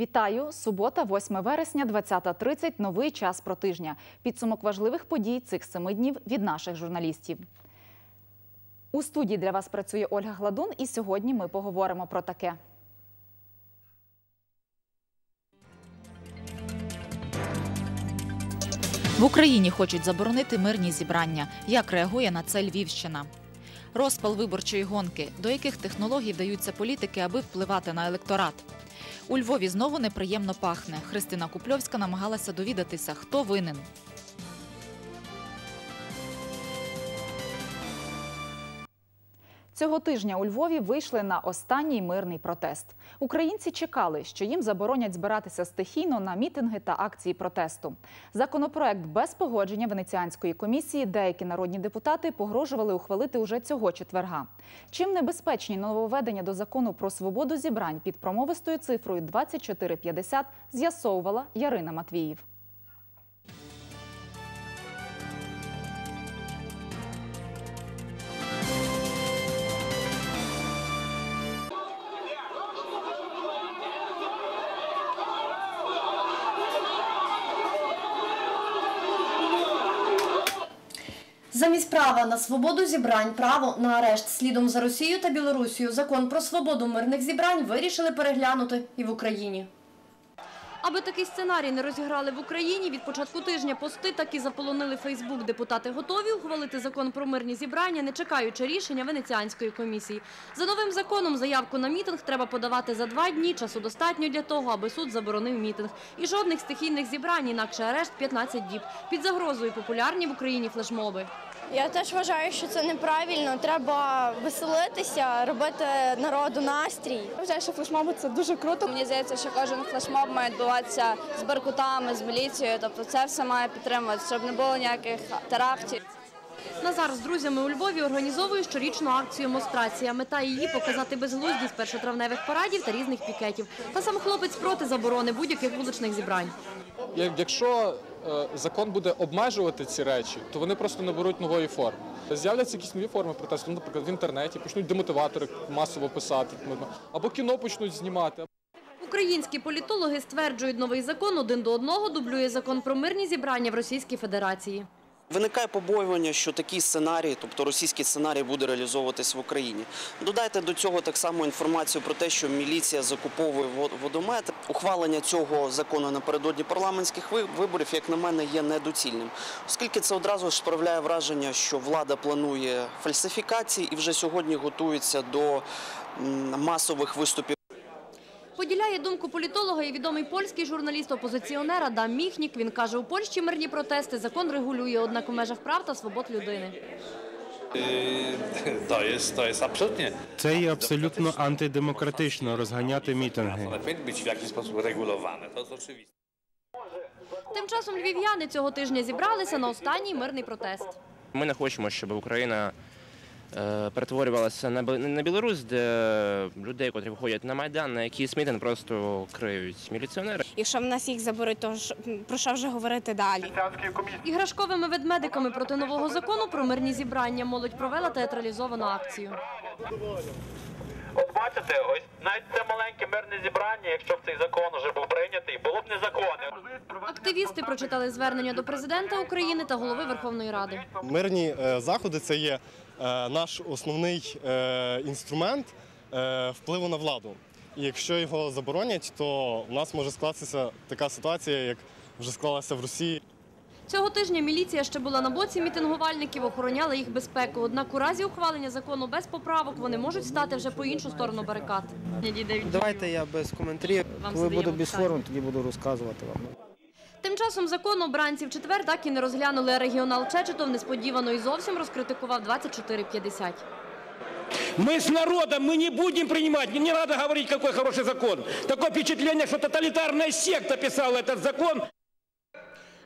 Вітаю! Субота, 8 вересня, 20.30. Новий час про тижня. Підсумок важливих подій цих семи днів від наших журналістів. У студії для вас працює Ольга Гладун, і сьогодні ми поговоримо про таке. В Україні хочуть заборонити мирні зібрання. Як реагує на це Львівщина? Розпал виборчої гонки. До яких технологій вдаються політики, аби впливати на електорат? У Львові знову неприємно пахне. Христина Купльовська намагалася довідатися, хто винен. Цього тижня у Львові вийшли на останній мирний протест. Українці чекали, що їм заборонять збиратися стихійно на мітинги та акції протесту. Законопроект без погодження Венеціанської комісії деякі народні депутати погрожували ухвалити уже цього четверга. Чим небезпечні нововведення до закону про свободу зібрань під промовистою цифрою 2450 з'ясовувала Ярина Матвіїв. Замість права на свободу зібрань, право на арешт слідом за Росією та Білорусією, закон про свободу мирних зібрань вирішили переглянути і в Україні. Аби такий сценарій не розіграли в Україні, від початку тижня пости так і заполонили Фейсбук. Депутати готові ухвалити закон про мирні зібрання, не чекаючи рішення Венеціанської комісії. За новим законом заявку на мітинг треба подавати за два дні. Часу достатньо для того, аби суд заборонив мітинг. І жодних стихійних зібрань, інакше арешт 15 діб. Під загрозою популярні в Україні флешмоби. Я теж вважаю, що це неправильно. Треба веселитися, робити народу настрій. Я вважаю, що флешмоби це дуже круто. Мені здається, що кожен флешмоб має відбуватися з беркутами, з міліцією. Тобто це все має підтримувати, щоб не було ніяких терактів. Назар з друзями у Львові організовує щорічну акцію «Монстрація». Мета її – показати безглуздість першотравневих парадів та різних пікетів. Та сам хлопець проти заборони будь-яких вуличних зібрань. Якщо е, закон буде обмежувати ці речі, то вони просто наберуть нової форми. З'являться якісь нові форми протесту, ну, наприклад, в інтернеті почнуть демотиватори масово писати, або кіно почнуть знімати. Українські політологи стверджують, новий закон один до одного дублює закон про мирні зібрання в Російській Федерації. Виникає побоювання, що такий сценарій, тобто російський сценарій, буде реалізовуватись в Україні. Додайте до цього так само інформацію про те, що міліція закуповує водомет. Ухвалення цього закону напередодні парламентських виборів, як на мене, є недоцільним, оскільки це одразу ж справляє враження, що влада планує фальсифікації і вже сьогодні готується до масових виступів. Поділяє думку політолога і відомий польський журналіст-опозиціонер Адам Міхнік. Він каже, у Польщі мирні протести закон регулює, однак у межах прав та свобод людини. Absolutnie. Це є абсолютно антидемократично розганяти мітинги. Тим часом львів'яни цього тижня зібралися на останній мирний протест. Ми не хочемо, щоб Україна е, перетворювалася на на Білорусь, де людей, котрі виходять на майдан, на якийсь мітинг просто криють міліціонери. Якщо в нас їх заберуть, то ж, про що вже говорити далі? Іграшковими ведмедиками проти нового закону про мирні зібрання молодь провела театралізовану акцію. От бачите, ось навіть це маленьке мирне зібрання, якщо б цей закон вже був прийнятий, було б незаконним. Активісти прочитали звернення до президента України та голови Верховної Ради. Мирні е, заходи це є е, наш основний е, інструмент е, впливу на владу. І якщо його заборонять, то в нас може скластися така ситуація, як вже склалася в Росії. Цього тижня міліція ще була на боці мітингувальників, охороняла їх безпеку. Однак у разі ухвалення закону без поправок вони можуть стати вже по іншу сторону барикад. Давайте я без коментарів. Коли буду без форми, тоді буду розказувати вам. Тим часом закон обранці в четвер так і не розглянули. а Регіонал Чечетов несподівано і зовсім розкритикував 2450. Мы с народом, мы не будем принимать, не надо говорить, какой хороший закон. Такое впечатление, что тоталитарная секта писала этот закон.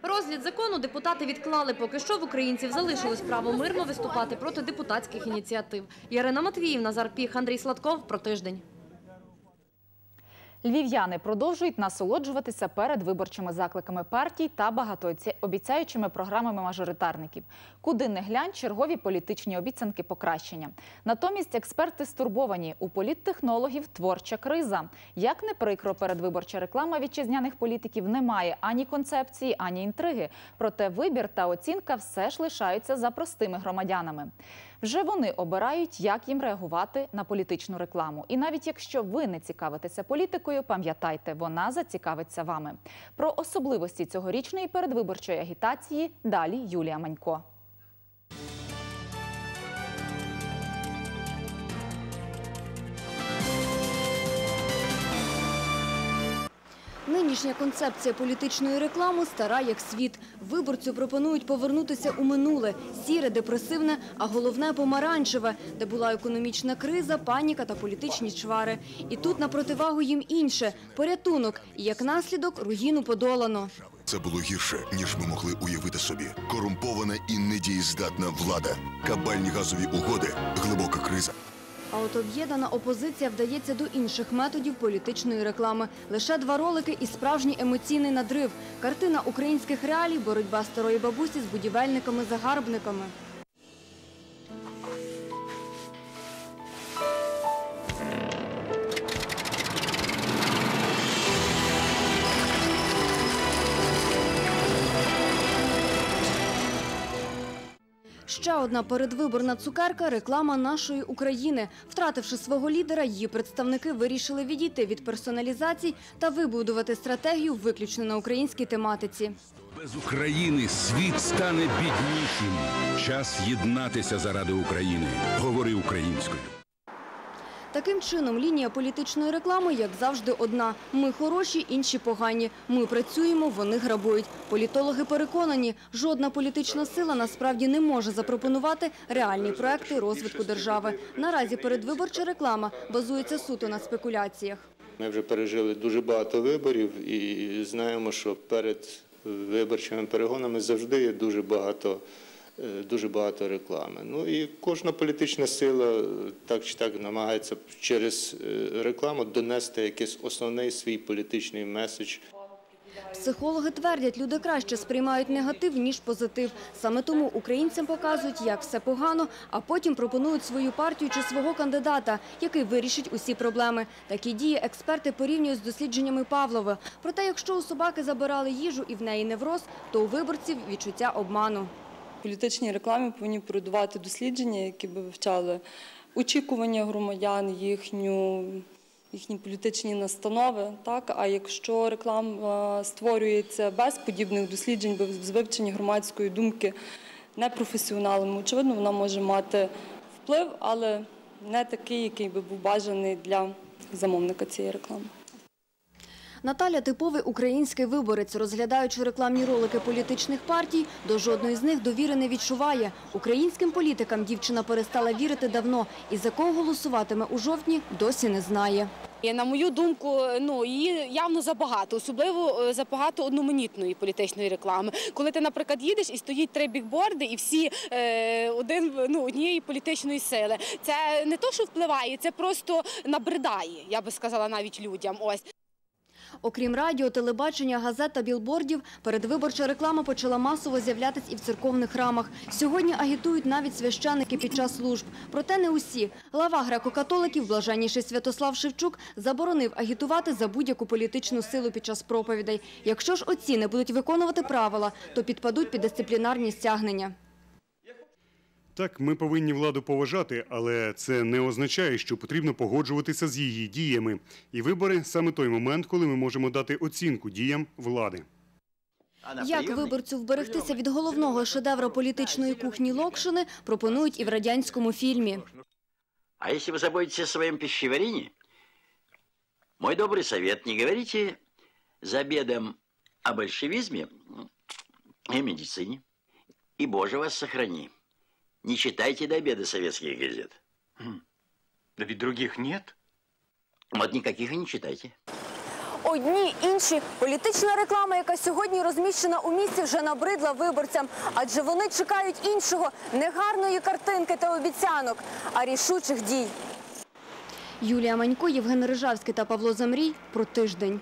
Розгляд закону депутати відклали. Поки що в українців залишилось право мирно виступати проти депутатських ініціатив. Ярина Матвіїв, Назар Піх, Андрій Сладков. Про тиждень. Львів'яни продовжують насолоджуватися передвиборчими закликами партій та багатообіцяючими програмами мажоритарників. Куди не глянь, чергові політичні обіцянки покращення. Натомість експерти стурбовані. У політтехнологів творча криза. Як не прикро, передвиборча реклама вітчизняних політиків не має ані концепції, ані інтриги. Проте вибір та оцінка все ж лишаються за простими громадянами. Вже вони обирають, як їм реагувати на політичну рекламу. І навіть якщо ви не цікавитеся політикою, пам'ятайте, вона зацікавиться вами. Про особливості цьогорічної передвиборчої агітації далі Юлія Манько. Нинішня концепція політичної реклами стара як світ. Виборцю пропонують повернутися у минуле – сіре, депресивне, а головне – помаранчеве, де була економічна криза, паніка та політичні чвари. І тут на противагу їм інше – порятунок. І як наслідок – руїну подолано. Це було гірше, ніж ми могли уявити собі. Корумпована і недієздатна влада, кабальні газові угоди, глибока криза. А от об'єднана опозиція вдається до інших методів політичної реклами. Лише два ролики і справжній емоційний надрив. Картина українських реалій – боротьба старої бабусі з будівельниками-загарбниками. Ще одна передвиборна цукерка – реклама нашої України. Втративши свого лідера, її представники вирішили відійти від персоналізацій та вибудувати стратегію виключно на українській тематиці. Без України світ стане біднішим. Час єднатися заради України. Говори українською. Таким чином, лінія політичної реклами, як завжди, одна. Ми хороші, інші погані. Ми працюємо, вони грабують. Політологи переконані, жодна політична сила насправді не може запропонувати реальні проекти розвитку держави. Наразі передвиборча реклама базується суто на спекуляціях. Ми вже пережили дуже багато виборів і знаємо, що перед виборчими перегонами завжди є дуже багато, дуже багато реклами. Ну і кожна політична сила е, так чи так намагається через е, рекламу донести якийсь основний свій політичний меседж. Психологи твердять, люди краще сприймають негатив, ніж позитив. Саме тому українцям показують, як все погано, а потім пропонують свою партію чи свого кандидата, який вирішить усі проблеми. Такі дії експерти порівнюють з дослідженнями Павлова. Проте, якщо у собаки забирали їжу і в неї невроз, то у виборців відчуття обману. Політичній рекламі повинні передувати дослідження, які би вивчали очікування громадян, їхню, їхні політичні настанови. Так? А якщо реклама створюється без подібних досліджень, без вивчення громадської думки непрофесіоналами, очевидно, вона може мати вплив, але не такий, який би був бажаний для замовника цієї реклами. Наталя – типовий український виборець. Розглядаючи рекламні ролики політичних партій, до жодної з них довіри не відчуває. Українським політикам дівчина перестала вірити давно. І за кого голосуватиме у жовтні, досі не знає. На мою думку, ну її явно забагато, особливо е, забагато одноманітної політичної реклами. Коли ти, наприклад, їдеш і стоїть три бікборди, і всі е, один ну однієї політичної сили. Це не то, що впливає, це просто набридає. Я би сказала навіть людям. Окрім радіо, телебачення, газет та білбордів, передвиборча реклама почала масово з'являтись і в церковних храмах. Сьогодні агітують навіть священики під час служб. Проте не усі. Глава греко-католиків, блаженніший Святослав Шевчук, заборонив агітувати за будь-яку політичну силу під час проповідей. Якщо ж оці не будуть виконувати правила, то підпадуть під дисциплінарні стягнення. Так, ми повинні владу поважати, але це не означає, що потрібно погоджуватися з її діями. І вибори саме той момент, коли ми можемо дати оцінку діям влади. Як виборцю вберегтися від головного шедевра політичної кухні Локшини, пропонують і в радянському фільмі. А если вы заботитесь о своем пищеварении, мой добрый совет, не говорите за обедом о большевизме и медицине. И, Боже, вас сохрани. Не читайте до обеда советских газет. Да ведь других нет. Вот никаких и не читайте. Одні, інші. Політична реклама, яка сьогодні розміщена у місті, вже набридла виборцям. Адже вони чекають іншого – не гарної картинки та обіцянок, а рішучих дій. Юлія Манько, Євген Рижавський та Павло Замрій про тиждень.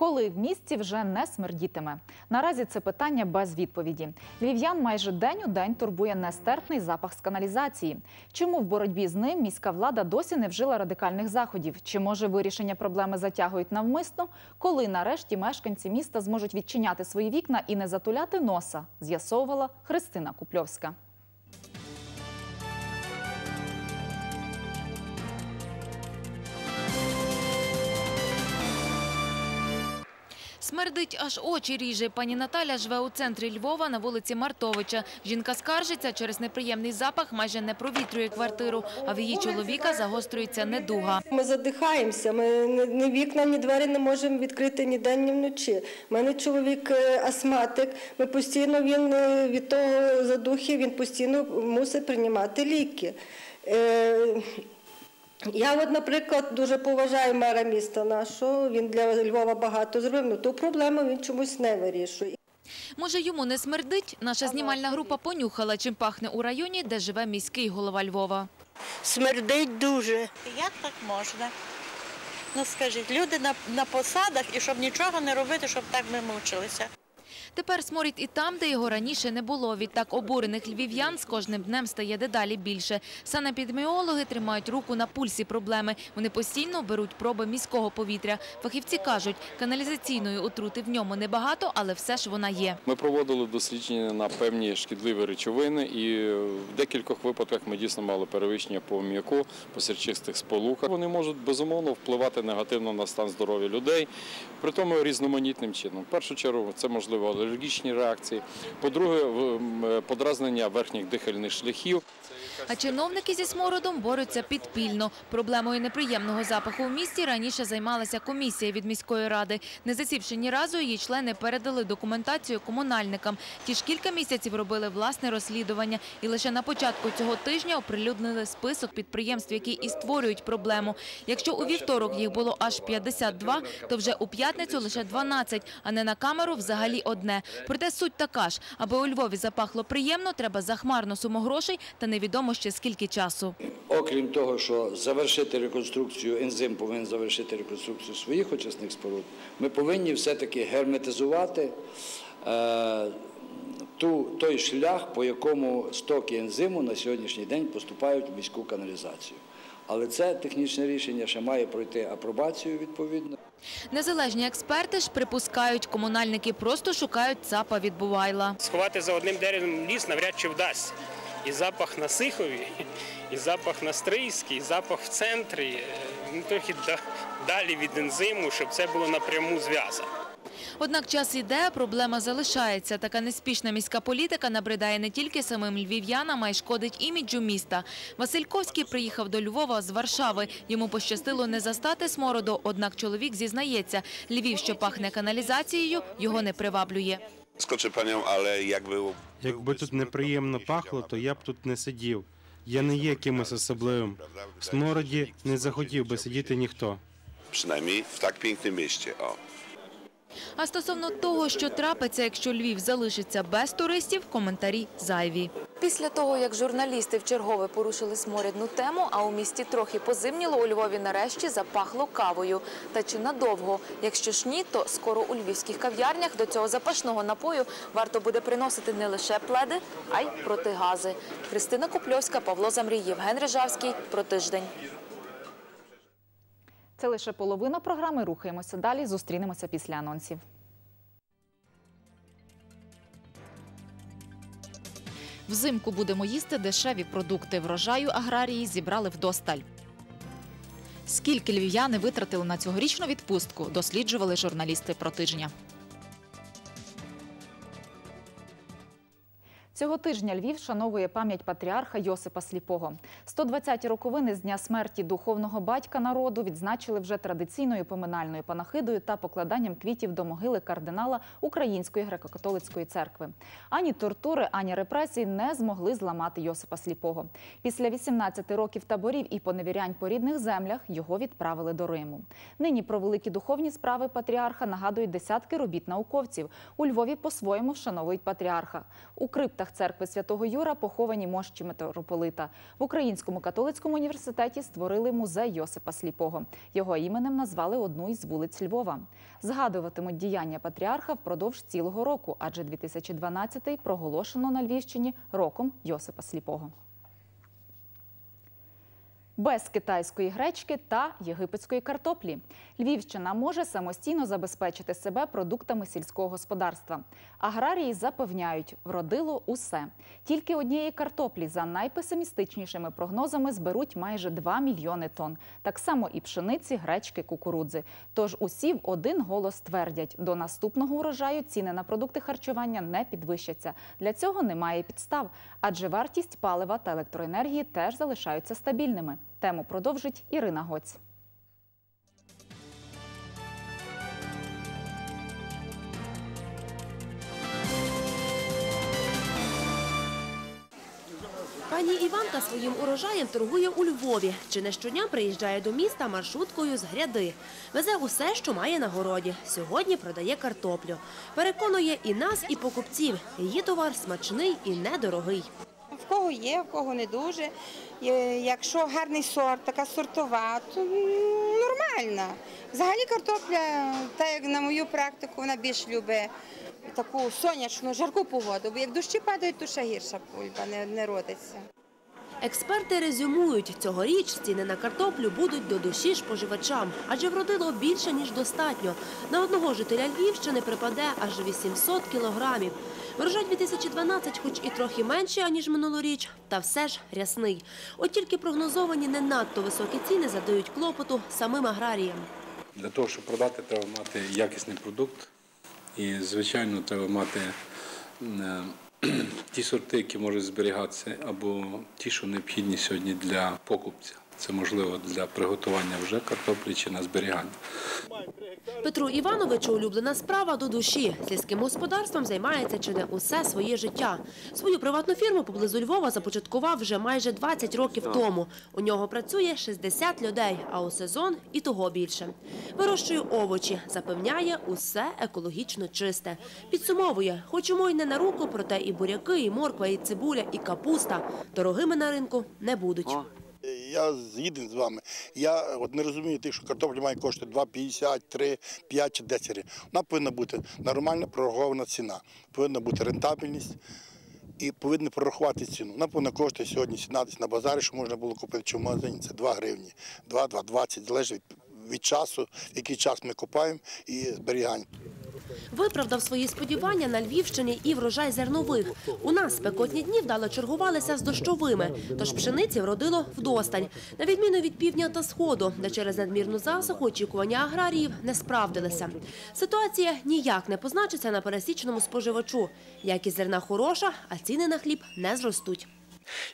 Коли в місті вже не смердітиме? Наразі це питання без відповіді. Львів'ян майже день у день турбує нестерпний запах з каналізації. Чому в боротьбі з ним міська влада досі не вжила радикальних заходів? Чи може вирішення проблеми затягують навмисно? Коли нарешті мешканці міста зможуть відчиняти свої вікна і не затуляти носа? З'ясовувала Христина Купльовська. Смердить аж очі ріже. Пані Наталя живе у центрі Львова на вулиці Мартовича. Жінка скаржиться, через неприємний запах майже не провітрює квартиру, а в її чоловіка загострюється недуга. Ми задихаємося, ми ні- вікна, ні двері не можемо відкрити ні день, ні вночі. У мене чоловік е, астматик, ми постійно він е, від того задухи, він постійно мусить приймати ліки. Я, от, наприклад, дуже поважаю мера міста нашого, він для Львова багато зробив, але ту проблему він чомусь не вирішує. Може, йому не смердить? Наша знімальна група понюхала, чим пахне у районі, де живе міський голова Львова. Смердить дуже. Як так можна? Ну скажіть, люди на, на посадах і щоб нічого не робити, щоб так ми мучилися. Тепер сморід і там, де його раніше не було. Відтак обурених львів'ян з кожним днем стає дедалі більше. Санепідеміологи тримають руку на пульсі проблеми. Вони постійно беруть проби міського повітря. Фахівці кажуть, каналізаційної отрути в ньому небагато, але все ж вона є. Ми проводили дослідження на певні шкідливі речовини, і в декількох випадках ми дійсно мали перевищення по м'яку, по сірчистих сполуках. Вони можуть безумовно впливати негативно на стан здоров'я людей, при тому різноманітним чином. В першу чергу це можливо алергічні реакції. По-друге, в- подразнення верхніх дихальних шляхів. А чиновники зі смородом борються підпільно. Проблемою неприємного запаху у місті раніше займалася комісія від міської ради. Не засівши ні разу, її члени передали документацію комунальникам. Ті ж кілька місяців робили власне розслідування. І лише на початку цього тижня оприлюднили список підприємств, які і створюють проблему. Якщо у вівторок їх було аж 52, то вже у п'ятницю лише 12, а не на камеру взагалі одне. Проте суть така ж. Аби у Львові запахло приємно, треба захмарну суму грошей та невідомо ще скільки часу. Окрім того, що завершити реконструкцію, ензим повинен завершити реконструкцію своїх очисних споруд, ми повинні все-таки герметизувати е, той шлях, по якому стоки ензиму на сьогоднішній день поступають в міську каналізацію. Але це технічне рішення ще має пройти апробацію відповідно. Незалежні експерти ж припускають, комунальники просто шукають ЦАПа від Бувайла. Сховати за одним деревом ліс навряд чи вдасться. І запах на Сихові, і запах на Стрийській, і запах в центрі, е, ну, трохи далі від ензиму, щоб це було напряму зв'язано. Однак час іде, проблема залишається. Така неспішна міська політика набридає не тільки самим львів'янам, а й шкодить іміджу міста. Васильковський приїхав до Львова з Варшави. Йому пощастило не застати смороду, однак чоловік зізнається, Львів, що пахне каналізацією, його не приваблює. Skoczę panią, ale jakby Якби тут неприємно пахло, то я б тут не сидів. Я не є кимось особливим. В смороді не захотів би сидіти ніхто. w tak pięknym mieście. O. А стосовно того, що трапиться, якщо Львів залишиться без туристів, коментарі зайві. Після того, як журналісти вчергове порушили сморідну тему, а у місті трохи позимніло, у Львові нарешті запахло кавою. Та чи надовго? Якщо ж ні, то скоро у львівських кав'ярнях до цього запашного напою варто буде приносити не лише пледи, а й протигази. Христина Купльовська, Павло Замрій, Євген Рижавський. Про тиждень. Це лише половина програми. Рухаємося далі. Зустрінемося після анонсів. Взимку будемо їсти дешеві продукти. Врожаю аграрії зібрали вдосталь. Скільки львів'яни витратили на цьогорічну відпустку, досліджували журналісти протижня. Цього тижня Львів вшановує пам'ять патріарха Йосипа Сліпого. 120-ті роковини з дня смерті духовного батька народу відзначили вже традиційною поминальною панахидою та покладанням квітів до могили кардинала Української греко-католицької церкви. Ані тортури, ані репресії не змогли зламати Йосипа Сліпого. Після 18 років таборів і поневірянь по рідних землях його відправили до Риму. Нині про великі духовні справи патріарха нагадують десятки робіт науковців. У Львові по-своєму вшановують патріарха. У криптах небесах церкви Святого Юра поховані мощі митрополита. В Українському католицькому університеті створили музей Йосипа Сліпого. Його іменем назвали одну із вулиць Львова. Згадуватимуть діяння патріарха впродовж цілого року, адже 2012-й проголошено на Львівщині роком Йосипа Сліпого. Без китайської гречки та єгипетської картоплі Львівщина може самостійно забезпечити себе продуктами сільського господарства. Аграрії запевняють, вродило усе. Тільки однієї картоплі за найпесимістичнішими прогнозами зберуть майже 2 мільйони тонн. Так само і пшениці, гречки, кукурудзи. Тож усі в один голос твердять, до наступного урожаю ціни на продукти харчування не підвищаться. Для цього немає підстав, адже вартість палива та електроенергії теж залишаються стабільними. Тему продовжить Ірина Гоць. Пані Іванка своїм урожаєм торгує у Львові. Чи не щодня приїжджає до міста маршруткою з гряди. Везе усе, що має на городі. Сьогодні продає картоплю. Переконує і нас, і покупців. Її товар смачний і недорогий. В кого є, в кого не дуже. Якщо гарний сорт, така сортова, то нормальна. Взагалі картопля, так як на мою практику, вона більш любить таку сонячну, жарку погоду, бо як дощі падають, то ще гірша пульба не, не родиться. Експерти резюмують, цьогоріч ціни на картоплю будуть до душі споживачам, адже вродило більше, ніж достатньо. На одного жителя Львівщини припаде аж 800 кілограмів. Врожай 2012 хоч і трохи менший, аніж минулоріч, та все ж рясний. От тільки прогнозовані не надто високі ціни задають клопоту самим аграріям. Для того, щоб продати, треба мати якісний продукт. І, звичайно, треба мати е, ті сорти, які можуть зберігатися, або ті, що необхідні сьогодні для покупця. Це можливо для приготування вже картоплі чи на зберігання. Петру Івановичу улюблена справа до душі. Сільським господарством займається чи не усе своє життя. Свою приватну фірму поблизу Львова започаткував вже майже 20 років тому. У нього працює 60 людей, а у сезон і того більше. Вирощує овочі, запевняє, усе екологічно чисте. Підсумовує, хоч йому й не на руку, проте і буряки, і морква, і цибуля, і капуста дорогими на ринку не будуть. Я згідний з вами. Я от не розумію тих, що картопля має коштувати 2,50, 3, 5 чи 10 гривень. Вона повинна бути нормальна прорахована ціна, повинна бути рентабельність і повинна прорахувати ціну. Вона повинна коштувати сьогодні ціна десь на базарі, що можна було купити чи в магазині. Це 2 гривні, 2, 2, 20, залежить від часу, який час ми купаємо і зберігання. Виправдав свої сподівання на Львівщині і врожай зернових. У нас спекотні дні вдало чергувалися з дощовими, тож пшениці вродило вдосталь. На відміну від півдня та сходу, де через надмірну засуху очікування аграріїв не справдилися. Ситуація ніяк не позначиться на пересічному споживачу. Якість зерна хороша, а ціни на хліб не зростуть.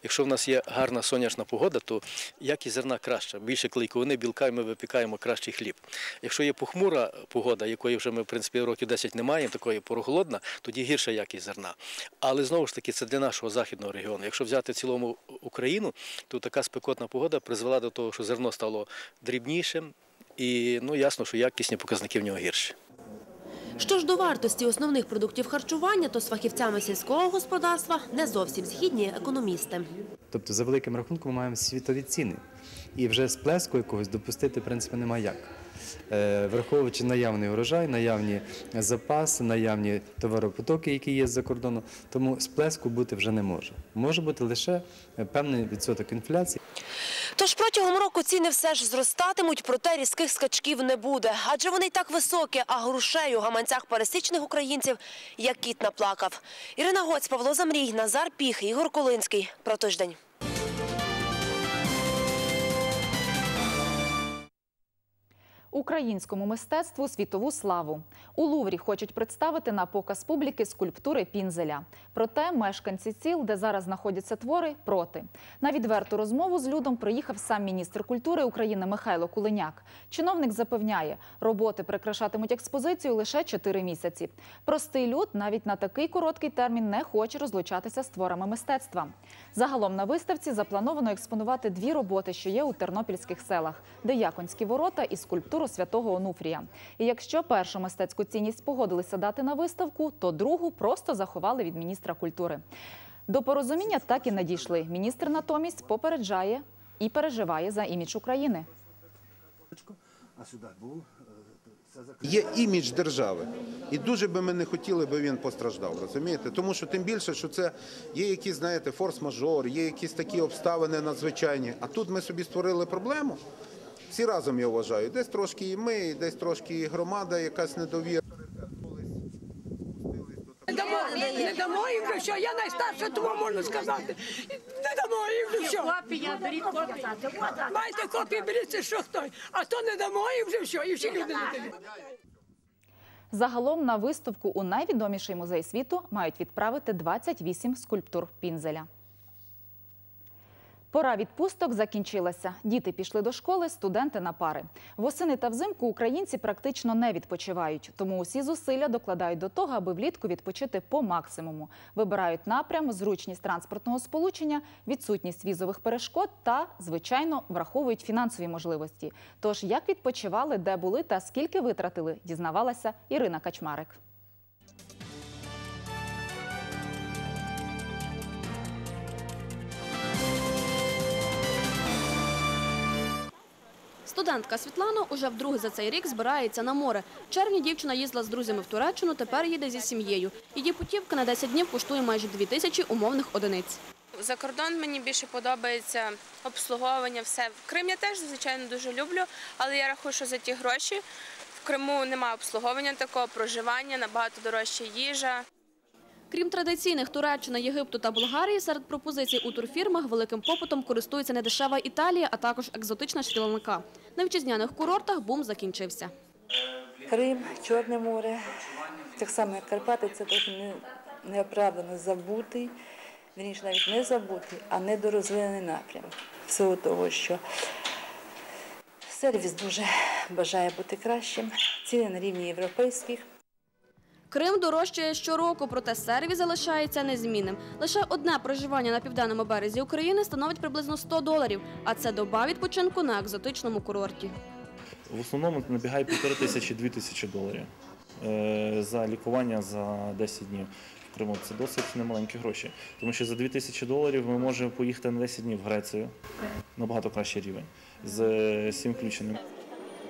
Якщо в нас є гарна сонячна погода, то якість зерна краща. Більше клейковини, білка, і ми випікаємо кращий хліб. Якщо є похмура погода, якої вже ми, в принципі, років 10 не маємо, такої прохолодна, тоді гірша якість зерна. Але знову ж таки, це для нашого західного регіону. Якщо взяти в цілому Україну, то така спекотна погода призвела до того, що зерно стало дрібнішим, і ну ясно, що якісні показники в нього гірші. Що ж до вартості основних продуктів харчування, то з фахівцями сільського господарства не зовсім згідні економісти. Тобто, за великим рахунком, ми маємо світові ціни. І вже сплеску якогось допустити, в принципі, немає як. Е, Враховуючи наявний урожай, наявні запаси, наявні товаропотоки, які є з-за кордону, тому сплеску бути вже не може. Може бути лише е, певний відсоток інфляції. Тож протягом року ціни все ж зростатимуть, проте різких скачків не буде. Адже вони й так високі, а грошей у гаманцях пересічних українців як кіт наплакав. Ірина Гоць, Павло Замрій, Назар Піх, Ігор Колинський. Про тиждень. Українському мистецтву світову славу у Луврі хочуть представити на показ публіки скульптури Пінзеля. Проте мешканці ціл, де зараз знаходяться твори, проти. На відверту розмову з людом приїхав сам міністр культури України Михайло Кулиняк. Чиновник запевняє, роботи прикрашатимуть експозицію лише 4 місяці. Простий люд навіть на такий короткий термін не хоче розлучатися з творами мистецтва. Загалом на виставці заплановано експонувати дві роботи, що є у тернопільських селах: Деяконські ворота і скульптуру святого Онуфрія. І якщо першу мистецьку цінність погодилися дати на виставку, то другу просто заховали від міністра культури. До порозуміння так і не дійшли. Міністр натомість попереджає і переживає за імідж України. Є імідж держави, і дуже би ми не хотіли, би він постраждав, розумієте? Тому що тим більше, що це є якісь, знаєте, форс-мажор, є якісь такі обставини надзвичайні. А тут ми собі створили проблему. Всі разом я вважаю. Десь трошки і ми, десь трошки і громада, якась недовіра. Не дамо, не дамо їм вже все. Я найстарша, тому можна сказати. Не дамо їм вже все. Копія, беріть копію. Майте копії, беріть це що хто. А то не дамо їм вже все, і всі люди не дають. Загалом на виставку у найвідоміший музей світу мають відправити 28 скульптур Пінзеля. Пора відпусток закінчилася. Діти пішли до школи, студенти на пари. Восени та взимку українці практично не відпочивають, тому усі зусилля докладають до того, аби влітку відпочити по максимуму. Вибирають напрям, зручність транспортного сполучення, відсутність візових перешкод та, звичайно, враховують фінансові можливості. Тож, як відпочивали, де були та скільки витратили, дізнавалася Ірина Качмарик. Студентка Світлана уже вдруге за цей рік збирається на море. В червні дівчина їздила з друзями в Туреччину, тепер їде зі сім'єю. Її путівка на 10 днів коштує майже 2 тисячі умовних одиниць. За кордон мені більше подобається обслуговування, все. Крим я теж, звичайно, дуже люблю, але я рахую, що за ті гроші в Криму немає обслуговування такого, проживання, набагато дорожча їжа. Крім традиційних Туреччини, Єгипту та Болгарії, серед пропозицій у турфірмах великим попитом користується недешева Італія, а також екзотична Шрі-Ланка. На вітчизняних курортах бум закінчився. Крим, Чорне море, так само як Карпати, це трохи неоправдано забутий, вірніше навіть не забутий, а недорозвинений напрям. Всього того, що сервіс дуже бажає бути кращим, ціни на рівні європейських. Крим дорожчає щороку, проте сервіс залишається незмінним. Лише одне проживання на південному березі України становить приблизно 100 доларів, а це доба відпочинку на екзотичному курорті. В основному набігає півтори тисячі дві тисячі доларів е, за лікування за 10 днів. Криму це досить немаленькі гроші, тому що за 2 тисячі доларів ми можемо поїхати на 10 днів в Грецію, набагато кращий рівень, з е, всім включеним.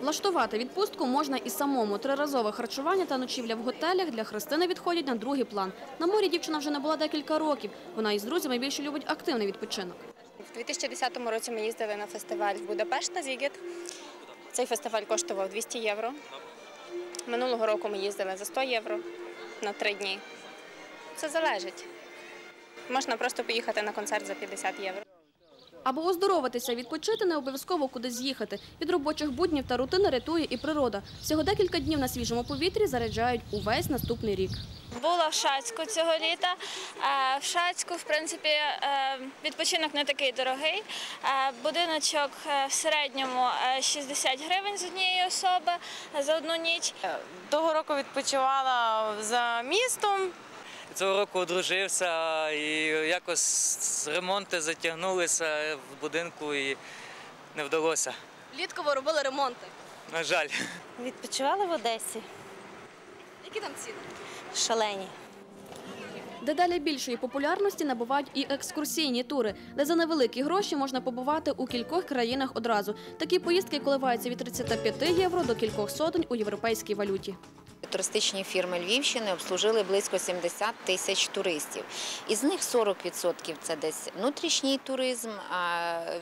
Влаштувати відпустку можна і самому. Триразове харчування та ночівля в готелях для Христини відходять на другий план. На морі дівчина вже не була декілька років. Вона із друзями більше любить активний відпочинок. В 2010 році ми їздили на фестиваль в Будапешт на Зігет. Цей фестиваль коштував 200 євро. Минулого року ми їздили за 100 євро на три дні. Це залежить. Можна просто поїхати на концерт за 50 євро. Аби оздоровитися, відпочити, не обов'язково кудись їхати. Від робочих буднів та рутини рятує і природа. Всього декілька днів на свіжому повітрі заряджають увесь наступний рік. Була в Шацьку цього літа. Е, В Шацьку, в принципі, е, відпочинок не такий дорогий. Е, Будиночок в середньому е, 60 гривень з однієї особи за одну ніч. Того року відпочивала за містом. Цього року одружився і якось ремонти затягнулися в будинку і не вдалося. Влітку ви робили ремонти. На жаль. Відпочивала в Одесі. Які там ціни? Шалені. Дедалі більшої популярності набувають і екскурсійні тури, де за невеликі гроші можна побувати у кількох країнах одразу. Такі поїздки коливаються від 35 євро до кількох сотень у європейській валюті. Туристичні фірми Львівщини обслужили близько 70 тисяч туристів. Із них 40% – це десь внутрішній туризм,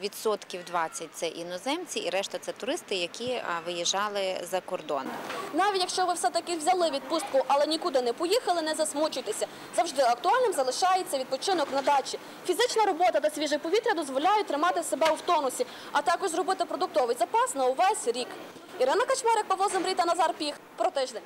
відсотків 20% – це іноземці, і решта це туристи, які виїжджали за кордон. Навіть якщо ви все-таки взяли відпустку, але нікуди не поїхали, не засмучуйтеся. Завжди актуальним залишається відпочинок на дачі. Фізична робота та свіже повітря дозволяють тримати себе у тонусі, а також зробити продуктовий запас на увесь рік. Ірина Качмарик, Павло Земрій та Назар Піх. Про тиждень.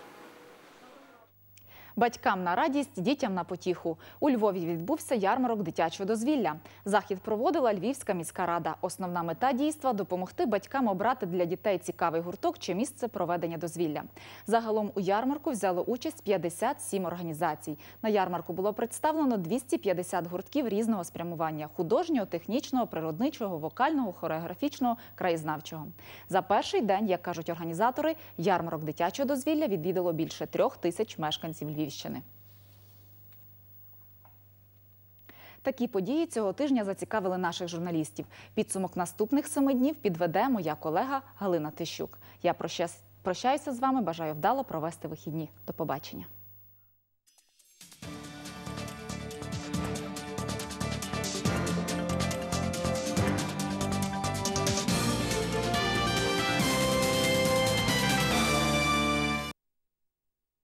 Батькам на радість, дітям на потіху. У Львові відбувся ярмарок дитячого дозвілля. Захід проводила Львівська міська рада. Основна мета дійства допомогти батькам обрати для дітей цікавий гурток чи місце проведення дозвілля. Загалом у ярмарку взяло участь 57 організацій. На ярмарку було представлено 250 гуртків різного спрямування: художнього, технічного, природничого, вокального, хореографічного, краєзнавчого. За перший день, як кажуть організатори, ярмарок дитячого дозвілля відвідало більше трьох тисяч мешканців Львівщини. Такі події цього тижня зацікавили наших журналістів. Підсумок наступних семи днів підведе моя колега Галина Тищук. Я прощаюся з вами. Бажаю вдало провести вихідні. До побачення.